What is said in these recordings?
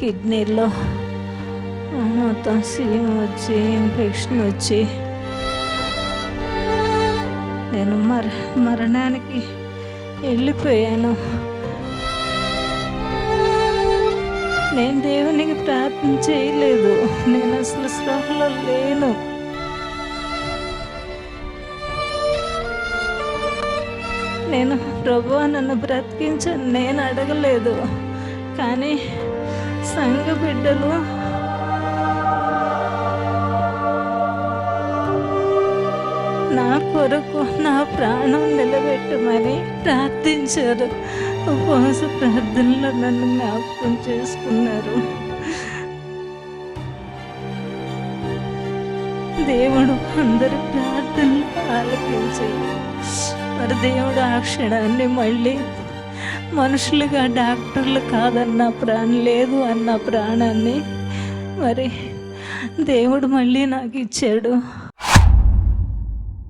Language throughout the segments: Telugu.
కిడ్నీలో మొత్తం సీమ్ వచ్చి ఇన్ఫెక్షన్ వచ్చి. నేను మర మరణానికి వెళ్ళిపోయాను. నేను దేవునికి ప్రార్థన చేయలేదు. నేను అసలు స్పృహలో లేను. నేను ప్రభు నన్ను బ్రతికించని నేను అడగలేదు. కానీ సంఘ బిడ్డలు. నా కొరకు నా ప్రాణం నిలబెట్టమని ప్రార్థించారు. ఉపవాస ప్రార్థనలో నన్ను జ్ఞాపకం చేసుకున్నారు. దేవుడు అందరి ప్రార్థనలు ఆలకించి మరి దేవుడు ఆ క్షణాన్ని మళ్ళీ మనుషులుగా డాక్టర్లు కాదన్న ప్రాణం లేదు అన్న ప్రాణాన్ని మరి దేవుడు మళ్ళీ నాకు ఇచ్చాడు.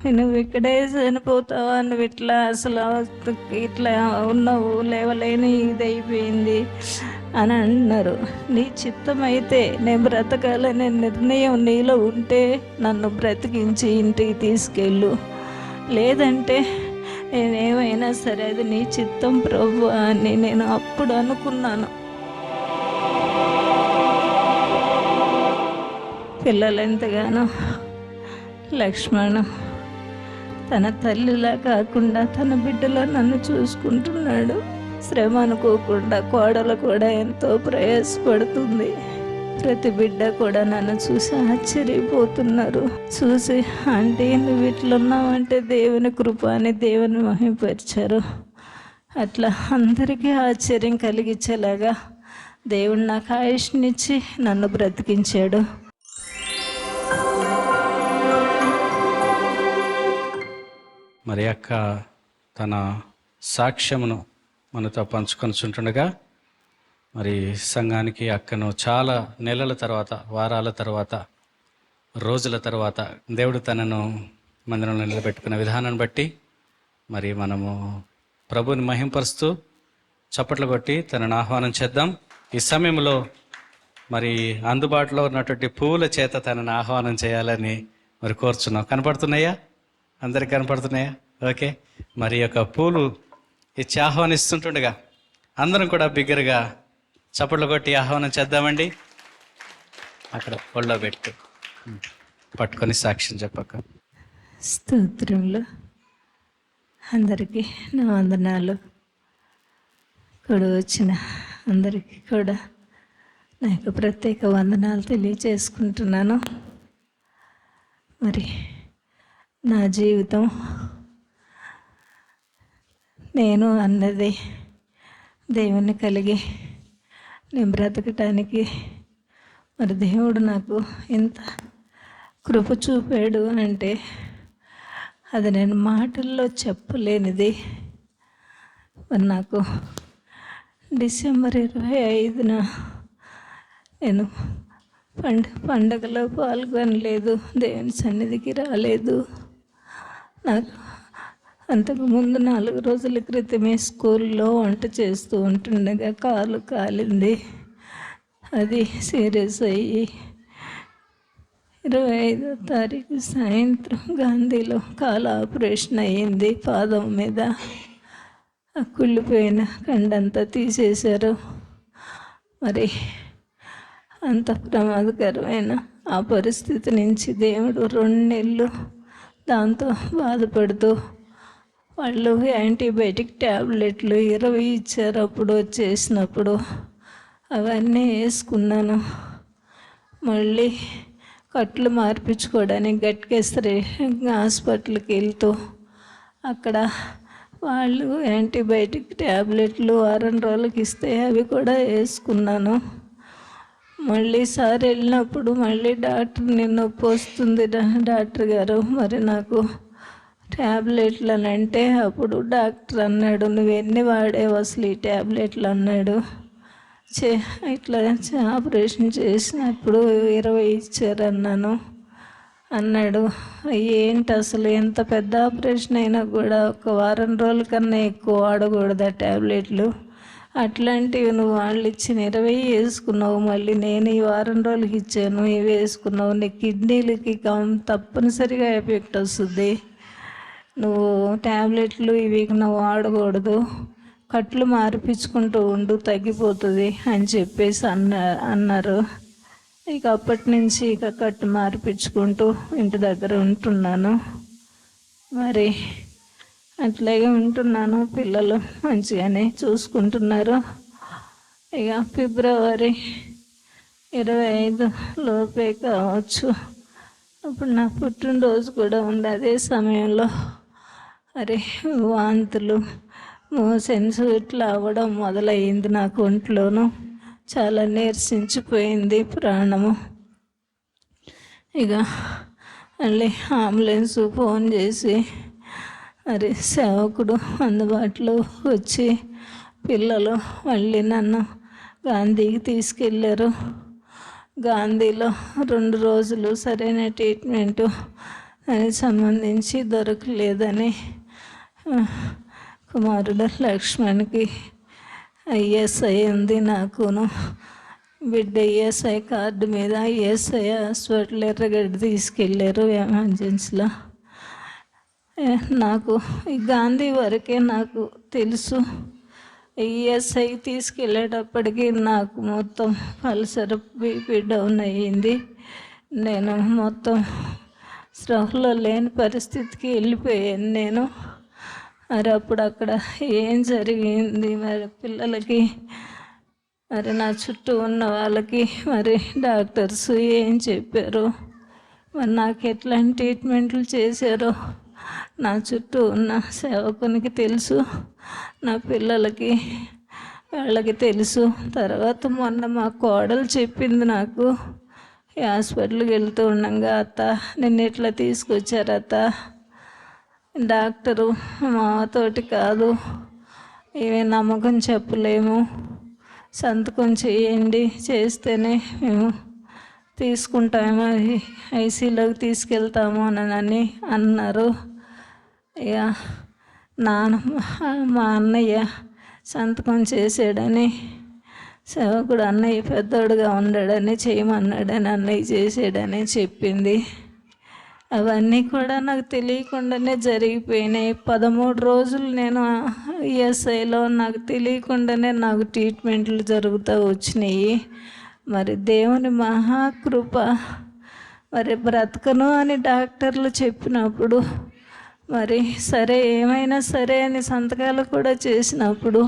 నువ్వు ఇక్కడే చనిపోతావా? నువ్వు ఇట్లా అసలు ఇట్లా ఉన్నావు లేవలేని ఇది అయిపోయింది అని అన్నారు. నీ చిత్తం అయితే నేను బ్రతకాలనే నిర్ణయం నీలో ఉంటే నన్ను బ్రతికించి ఇంటికి తీసుకెళ్ళు. లేదంటే నేనేమైనా సరే అది నీ చిత్తం ప్రభు అని నేను అప్పుడు అనుకున్నాను. పిల్లలు ఎంతగానో లక్ష్మణ తన తల్లిలా కాకుండా తన బిడ్డలో నన్ను చూసుకుంటున్నాడు. శ్రమ అనుకోకుండా కోడలు కూడా ఎంతో ప్రయాసపడుతుంది. ప్రతి బిడ్డ కూడా నన్ను చూసి ఆశ్చర్యపోతున్నారు. చూసి ఆంటీ నువ్వు ఇట్లున్నావంటే దేవుని కృప అని దేవుని మహింపరిచారు. అట్లా అందరికీ ఆశ్చర్యం కలిగించేలాగా దేవుడు నాకు ఆయుష్నిచ్చి నన్ను బ్రతికించాడు. మరి అక్క తన సాక్ష్యమును మనతో పంచుకొనిచుంటుండగా మరి సంఘానికి అక్కను చాలా నెలల తర్వాత వారాల తర్వాత రోజుల తర్వాత దేవుడు తనను మందిరంలో నిలబెట్టుకున్న విధానాన్ని బట్టి మరి మనము ప్రభుని మహింపరుస్తూ చప్పట్లు కొట్టి తనను ఆహ్వానం చేద్దాం. ఈ సమయంలో మరి అందుబాటులో ఉన్నటువంటి పువ్వుల చేత తనను ఆహ్వానం చేయాలని మరి కోరుచున్నాం. కనపడుతున్నాయా? అందరికి కనపడుతున్నాయా? ఓకే. మరి యొక్క పూలు ఇచ్చి ఆహ్వానిస్తుంటుండగా అందరం కూడా బిగ్గరగా చప్పట్లు కొట్టి ఆహ్వానం చేద్దామండి. అక్కడ ఒళ్ళో పెట్టు పట్టుకొని సాక్ష్యం చెప్పక. స్తోత్రంలో అందరికీ నా వందనాలు. కూడా వచ్చిన అందరికీ కూడా నా యొక్క ప్రత్యేక వందనాలు తెలియచేసుకుంటున్నాను. మరి నా జీవితం నేను అన్నది దేవుని కలిగి నేను బ్రతకటానికి. మరి దేవుడు నాకు ఎంత కృప చూపాడు అంటే అది నేను మాటల్లో చెప్పలేనిది. మరి నాకు డిసెంబర్ ఇరవై ఐదున నేను పండ పండగలో పాల్గొనలేదు దేవుని సన్నిధికి రాలేదు. నాకు అంతకుముందు నాలుగు రోజుల క్రితమే స్కూల్లో వంట చేస్తూ ఉంటుండగా కాలు కాలింది. అది సీరియస్ అయ్యి ఇరవై ఐదో తారీఖు సాయంత్రం గాంధీలో కాలు ఆపరేషన్ అయ్యింది. పాదం మీద ఆ కుళ్ళిపోయిన కండంతా తీసేశారు. మరి అంత ప్రమాదకరమైన ఆ పరిస్థితి నుంచి దేవుడు రెండు నెలలు దాంతో బాధపడుతూ వాళ్ళు యాంటీబయాటిక్ ట్యాబ్లెట్లు ఇరవై ఇచ్చారు అప్పుడు వచ్చేసినప్పుడు. అవన్నీ వేసుకున్నాను. మళ్ళీ కట్లు మార్పించుకోవడానికి గట్కేసరి హాస్పిటల్కి వెళ్తూ అక్కడ వాళ్ళు యాంటీబయాటిక్ ట్యాబ్లెట్లు వారం రోజులకి ఇస్తే అవి కూడా వేసుకున్నాను. మళ్ళీ సార్ వెళ్ళినప్పుడు మళ్ళీ డాక్టర్ నిన్న నొప్పి వస్తుంది డాక్టర్ గారు. మరి నాకు ట్యాబ్లెట్లు అని అంటే అప్పుడు డాక్టర్ అన్నాడు నువ్వు ఎన్ని వాడేవు అసలు ఈ ట్యాబ్లెట్లు అన్నాడు చే ఇట్లా చే- ఆపరేషన్ చేసినప్పుడు ఇరవై ఇచ్చారు అన్నాను అన్నాడు ఏంటి అసలు ఎంత పెద్ద ఆపరేషన్ అయినా కూడా ఒక వారం రోజుల కన్నా ఎక్కువ వాడకూడదు ఆ ట్యాబ్లెట్లు అట్లాంటివి నువ్వు వాళ్ళు ఇచ్చిన ఇరవై వేసుకున్నావు మళ్ళీ నేను ఈ వారం రోజులకి ఇచ్చాను ఇవి వేసుకున్నావు. నీ కిడ్నీలకి కం తప్పనిసరిగా ఎఫెక్ట్ వస్తుంది. నువ్వు ట్యాబ్లెట్లు ఇవి వాడకూడదు. కట్లు మార్పించుకుంటూ ఉండు తగ్గిపోతుంది అని చెప్పేసి అన్న అన్నారు. ఇక అప్పటి నుంచి ఇక కట్టు మార్పించుకుంటూ ఇంటి దగ్గర ఉంటున్నాను. మరి అట్లాగే ఉంటున్నాను పిల్లలు మంచిగానే చూసుకుంటున్నారు. ఇక ఫిబ్రవరి ఇరవై ఐదు లోపే కావచ్చు. అప్పుడు నా పుట్టినరోజు కూడా ఉంది అదే సమయంలో. అరే వాంతులు. మోషన్స్ ఇట్లా అవ్వడం మొదలయ్యింది నాకు ఒంట్లోనూ. చాలా నీరసించిపోయింది ప్రాణము. ఇక మళ్ళీ అంబులెన్స్ ఫోన్ చేసి మరి సేవకుడు అందుబాటులో వచ్చి పిల్లలు మళ్ళీ నన్ను గాంధీకి తీసుకెళ్ళారు. గాంధీలో రెండు రోజులు సరైన ట్రీట్మెంటు దానికి సంబంధించి దొరకలేదని కుమారుడు లక్ష్మణ్కి ఐఎస్ఐ ఉంది నాకును. బిడ్డ ఈఎస్ఐ కార్డు మీద ఈఎస్ఐ హాస్పిటల్ ఎర్రగడ్డ తీసుకెళ్ళారు ఎమర్జెన్సీలో. నాకు ఈ గాంధీ వరకే నాకు తెలుసు. ఈఎస్ఐ తీసుకెళ్ళేటప్పటికి నాకు మొత్తం పల్సర్ బీపీ డౌన్ అయ్యింది. నేను మొత్తం స్పృహలో లేని పరిస్థితికి వెళ్ళిపోయాను నేను. మరి అప్పుడు అక్కడ ఏం జరిగింది మరి పిల్లలకి? మరి నా చుట్టూ ఉన్న వాళ్ళకి మరి డాక్టర్స్ ఏం చెప్పారు? మరి నాకు ఎట్లాంటి ట్రీట్మెంట్లు చేశారో? నా చుట్టూ ఉన్న సేవకునికి తెలుసు నా పిల్లలకి వాళ్ళకి తెలుసు. తర్వాత మొన్న మా కోడలు చెప్పింది నాకు. హాస్పిటల్కి వెళ్తూ ఉండగా అత్త నిన్న ఎట్లా తీసుకొచ్చారు అత్త? డాక్టరు మాతోటి కాదు. ఇవి నమ్మకం చెప్పలేము. సంతకం చేయండి చేస్తేనే మేము తీసుకుంటాము. ఐసీలోకి తీసుకెళ్తాము అని అన్నారు. ఇక నాన్న మా అన్నయ్య సంతకం చేసాడని సేవకుడు అన్నయ్య పెద్దోడుగా ఉన్నాడని చేయమన్నాడని అన్నయ్య చేసాడని చెప్పింది. అవన్నీ కూడా నాకు తెలియకుండానే జరిగిపోయినాయి. పదమూడు రోజులు నేను ఈఎస్ఐలో నాకు తెలియకుండానే నాకు ట్రీట్మెంట్లు జరుగుతూ వచ్చినాయి. మరి దేవుని మహాకృప మరి బ్రతకను అని డాక్టర్లు చెప్పినప్పుడు మరి సరే ఏమైనా సరే అని సంతకాలు కూడా చేసినప్పుడు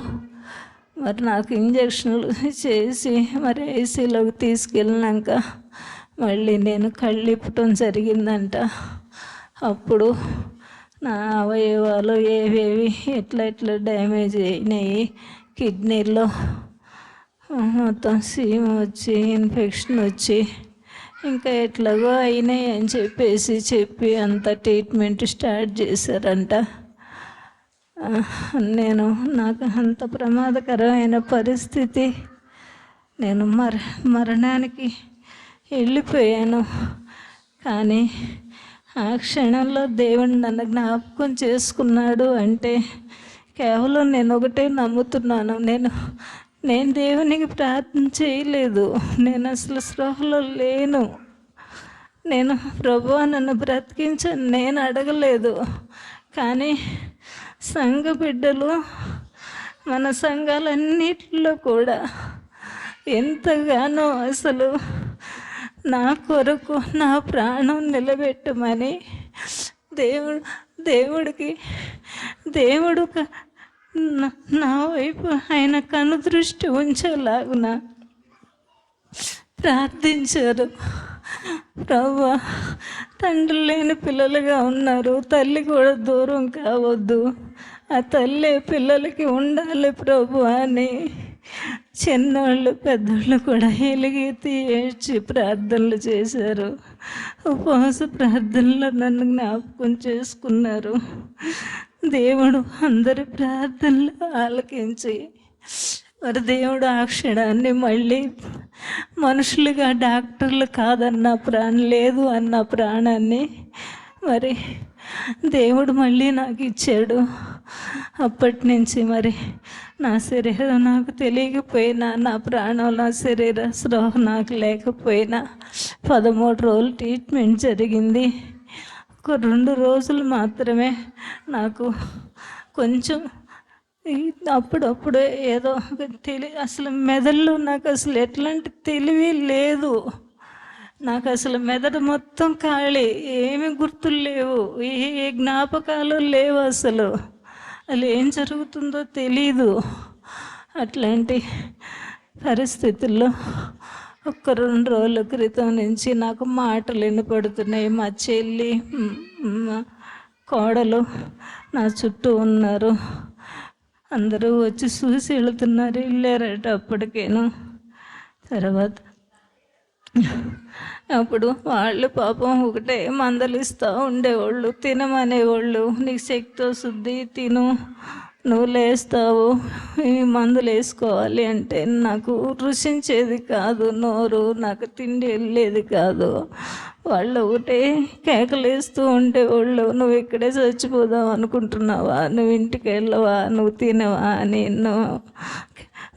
మరి నాకు ఇంజక్షన్లు చేసి మరి ఐసీలోకి తీసుకెళ్ళినాక మళ్ళీ నేను కళ్ళిప్పటం జరిగిందంట. అప్పుడు నా అవయవాలు ఏవేవి ఎట్లా ఎట్లా డ్యామేజ్ అయినాయి కిడ్నీలో మొత్తం సీమ వచ్చి ఇన్ఫెక్షన్ వచ్చి ఇంకా ఎట్లాగో అయినాయి అని చెప్పేసి చెప్పి అంత ట్రీట్మెంట్ స్టార్ట్ చేశారంట. నేను నాకు అంత ప్రమాదకరమైన పరిస్థితి. నేను మర మరణానికి వెళ్ళిపోయాను. కానీ ఆ క్షణంలో దేవుడు నన్ను జ్ఞాపకం చేసుకున్నాడు అంటే కేవలం నేను ఒకటే నమ్ముతున్నాను. నేను నేను దేవునికి ప్రార్థన చేయలేదు. నేను అసలు స్పృహలో లేను. నేను ప్రభు నన్ను బ్రతికించని. నేను అడగలేదు. కానీ సంఘ బిడ్డలు మన సంఘాలన్నిటిలో కూడా ఎంతగానో అసలు నా కొరకు నా ప్రాణం నిలబెట్టమని దేవుడు దేవుడికి దేవుడు నా- వైపు ఆయన కనుదృష్టి ఉంచేలాగున ప్రార్థించారు. ప్రభు తండ్రి లేని పిల్లలుగా ఉన్నారు. తల్లి కూడా దూరం కావద్దు. ఆ తల్లి పిల్లలకి ఉండాలి ప్రభు అని చిన్నోళ్ళు పెద్దోళ్ళు కూడా ఎలుగెత్తి ఏడ్చి ప్రార్థనలు చేశారు. ఉపవాస ప్రార్థనలో నన్ను జ్ఞాపకం చేసుకున్నారు. దేవుడు అందరి ప్రార్థనలు ఆలకించి మరి దేవుడు ఆ క్షణాన్ని మళ్ళీ మనుషులుగా డాక్టర్లు కాదన్న ప్రాణం లేదు అన్న ప్రాణాన్ని మరి దేవుడు మళ్ళీ నాకు ఇచ్చాడు. అప్పటి నుంచి మరి నా శరీరం నాకు తెలియకపోయినా నా ప్రాణం నా శరీర స్రోహ నాకు లేకపోయినా పదమూడు రోజులు ట్రీట్మెంట్ జరిగింది. ఒక రెండు రోజులు మాత్రమే నాకు కొంచెం అప్పుడప్పుడు ఏదో ఒక తెలి అసలు మెదడులో నాకు అసలు ఎట్లాంటి తెలివి లేదు. నాకు అసలు మెదడు మొత్తం ఖాళీ ఏమి గుర్తులు లేవు ఏ ఏ జ్ఞాపకాలు లేవు అసలు. అసలు ఏం జరుగుతుందో తెలీదు. అట్లాంటి పరిస్థితుల్లో ఒక రెండు రోజుల క్రితం నుంచి నాకు మాటలు వినపడుతున్నాయి. మా చెల్లి మా కోడలు నా చుట్టూ ఉన్నారు. అందరూ వచ్చి చూసి వెళుతున్నారు. వెళ్ళారట అప్పటికేను. తర్వాత అప్పుడు వాళ్ళు పాపం ఒకటే మందలిస్తూ ఉండేవాళ్ళు తినమనేవాళ్ళు. నీకు శక్తి వస్తుంది తిను నువ్వు లేస్తావు ఈ మందులు వేసుకోవాలి అంటే నాకు రుచించేది కాదు నోరు నాకు తిండి వెళ్ళేది కాదు. వాళ్ళు ఒకటే కేకలేస్తూ ఉండేవాళ్ళు. నువ్వు ఇక్కడే చచ్చిపోదాం అనుకుంటున్నావా? నువ్వు ఇంటికి వెళ్ళవా? నువ్వు తినవా? అని ఎన్నో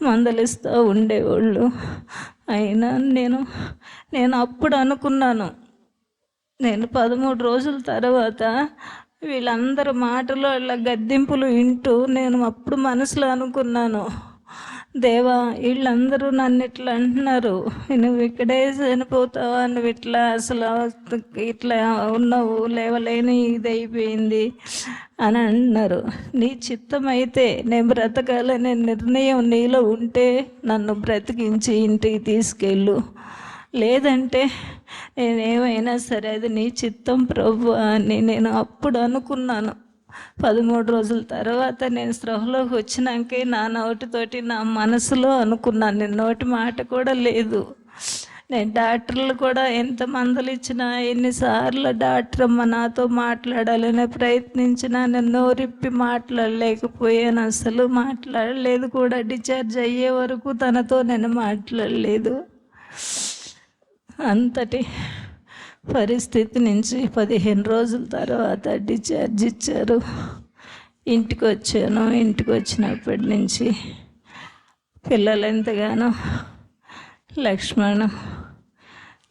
మందలిస్తూ ఉండేవాళ్ళు. అయినా నేను నేను అప్పుడు అనుకున్నాను. నేను పదమూడు రోజుల తర్వాత వీళ్ళందరి మాటలు వాళ్ళ గద్దింపులు వింటూ నేను అప్పుడు మనసులో అనుకున్నాను. దేవా వీళ్ళందరూ నన్ను ఇట్లా అంటున్నారు. నువ్వు ఇక్కడే చనిపోతావా నువ్వు ఇట్లా అసలు ఇట్లా ఉన్నావు లేవలేని ఇది అయిపోయింది అని అంటున్నారు. నీ చిత్తం అయితే నేను బ్రతకాలనే నిర్ణయం నీలో ఉంటే నన్ను బ్రతికించి ఇంటికి తీసుకెళ్ళు. లేదంటే నేనేమైనా సరే అది నీ చిత్తం ప్రభు అని నేను అప్పుడు అనుకున్నాను. పదమూడు రోజుల తర్వాత నేను స్పృహలోకి వచ్చినాకే నా నోటితోటి నా మనసులో అనుకున్నాను. నేను నోటి మాట కూడా లేదు. నేను డాక్టర్లు కూడా ఎంత మందులు ఇచ్చినా ఎన్నిసార్లు డాక్టర్ అమ్మ నాతో మాట్లాడాలని ప్రయత్నించినా నేను నోరిప్పి మాట్లాడలేకపోయాను. అసలు మాట్లాడలేదు కూడా. డిశ్చార్జ్ అయ్యే వరకు తనతో నేను మాట్లాడలేదు. అంతటి పరిస్థితి నుంచి పదిహేను రోజుల తర్వాత డిశ్చార్జ్ ఇచ్చారు. ఇంటికి వచ్చాను. ఇంటికి వచ్చినప్పటి నుంచి పిల్లలు ఎంతగానో లక్ష్మణ్.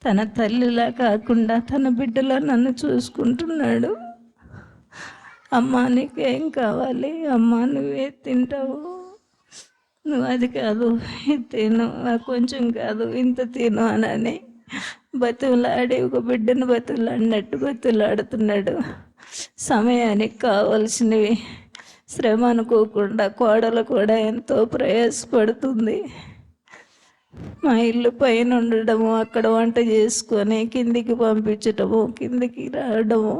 తన తల్లిలా కాకుండా తన బిడ్డలా నన్ను చూసుకుంటున్నాడు. అమ్మా నీకేం కావాలి? అమ్మ నువ్వే తింటావు. నువ్వు అది కాదు ఇది తిను. కొంచెం కాదు ఇంత తిను అనని బతులాడి ఒక బిడ్డను బతులాడినట్టు బతులాడుతున్నాడు సమయానికి కావాల్సినవి శ్రమ అనుకోకుండా కోడలు కూడా ఎంతో ప్రయాసపడుతుంది. మా ఇల్లు పైన ఉండడము అక్కడ వంట చేసుకొని కిందికి పంపించటము కిందికి రావడము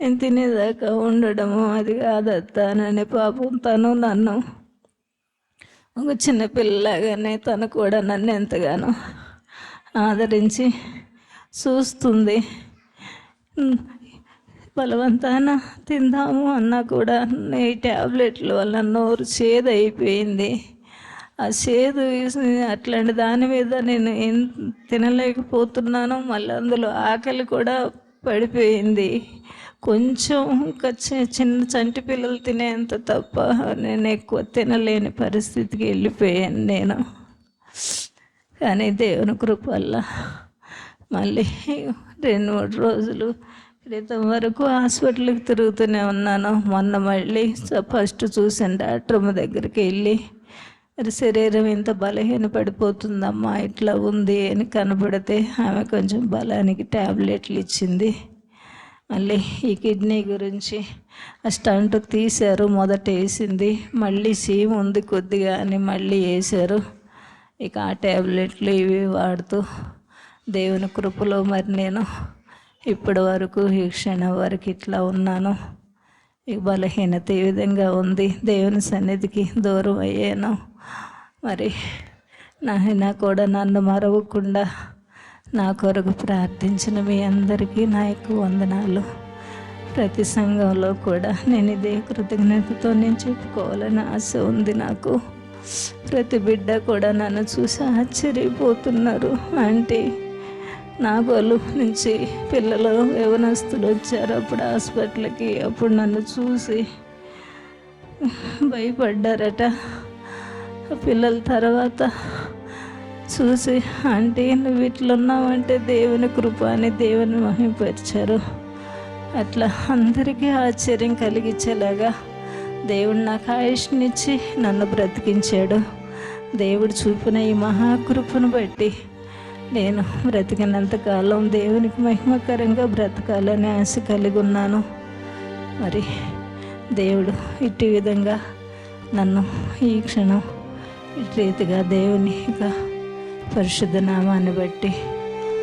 నేను తినేదాకా ఉండడము అది కాదత్తానని పాపం తను నన్ను ఒక చిన్న పిల్లలాగానే తను కూడా నన్ను ఎంతగానో ఆదరించి చూస్తుంది. బలవంతాన తిందాము అన్నా కూడా ఈ ట్యాబ్లెట్ల వల్ల నోరు చేదు అయిపోయింది ఆ చేదు అట్లాంటి దాని మీద నేను ఏం తినలేకపోతున్నాను మళ్ళీ అందులో ఆకలి కూడా పడిపోయింది. కొంచెం ఇంకా చిన్న చంటి పిల్లలు తినేంత తప్ప నేను ఎక్కువ తినలేని పరిస్థితికి వెళ్ళిపోయాను నేను. కానీ దేవుని కృప వల్ల మళ్ళీ రెండు మూడు రోజులు క్రితం వరకు హాస్పిటల్కి తిరుగుతూనే ఉన్నాను. మొన్న మళ్ళీ ఫస్ట్ చూసాను డాక్టర్ దగ్గరికి వెళ్ళి మరి శరీరం ఇంత బలహీన పడిపోతుందమ్మా ఇట్లా ఉంది అని కనబడితే ఆమె కొంచెం బలానికి ట్యాబ్లెట్లు ఇచ్చింది. మళ్ళీ ఈ కిడ్నీ గురించి ఆ స్టంట్ తీశారు మొదట వేసింది. మళ్ళీ సీమ్ ఉంది కొద్దిగా అని మళ్ళీ వేశారు. ఇక ఆ ట్యాబ్లెట్లు ఇవి వాడుతూ దేవుని కృపలో మరి నేను ఇప్పటి వరకు ఈ క్షణం వరకు ఇట్లా ఉన్నాను. ఈ బలహీనత ఈ విధంగా ఉంది. దేవుని సన్నిధికి దూరం అయ్యాను. మరి నాయన కూడా నన్ను మరవకుండా నా కొరకు ప్రార్థించిన మీ అందరికీ నా యొక్క వందనాలు. ప్రతి సంఘంలో కూడా నేను ఇదే కృతజ్ఞతతో నేను చెప్పుకోవాలని ఆశ ఉంది నాకు. ప్రతి బిడ్డ కూడా నన్ను చూసి ఆశ్చర్యపోతున్నారు. ఆంటీ నాగోలు నుంచి పిల్లలు యవనస్తులు వచ్చారు. అప్పుడు హాస్పిటల్కి అప్పుడు నన్ను చూసి భయపడ్డారట. పిల్లల తర్వాత చూసి ఆంటీ నువ్వు ఇట్లా ఉన్నావంటే దేవుని కృప అని దేవుని మహింపరిచారు అట్లా అందరికీ ఆశ్చర్యం కలిగించేలాగా దేవుడు నాకు ఆయుష్నిచ్చి నన్ను బ్రతికించాడు. దేవుడు చూపిన ఈ మహాకృపను బట్టి నేను బ్రతికినంతకాలం దేవునికి మహిమకరంగా బ్రతకాలని ఆశ కలిగి ఉన్నాను. మరి దేవుడు ఇట్టి విధంగా నన్ను ఈ క్షణం ఇటు రీతిగా దేవుని ఇక పరిశుద్ధ నామాన్ని బట్టి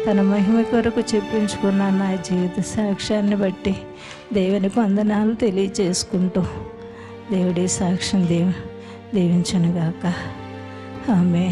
తన మహిమ కొరకు చెప్పించుకున్న నా జీవిత సాక్ష్యాన్ని బట్టి దేవునికి వందనాలు తెలియచేసుకుంటూ దేవుడి సాక్ష్యం దేవు దీవించనుగాక ఆమె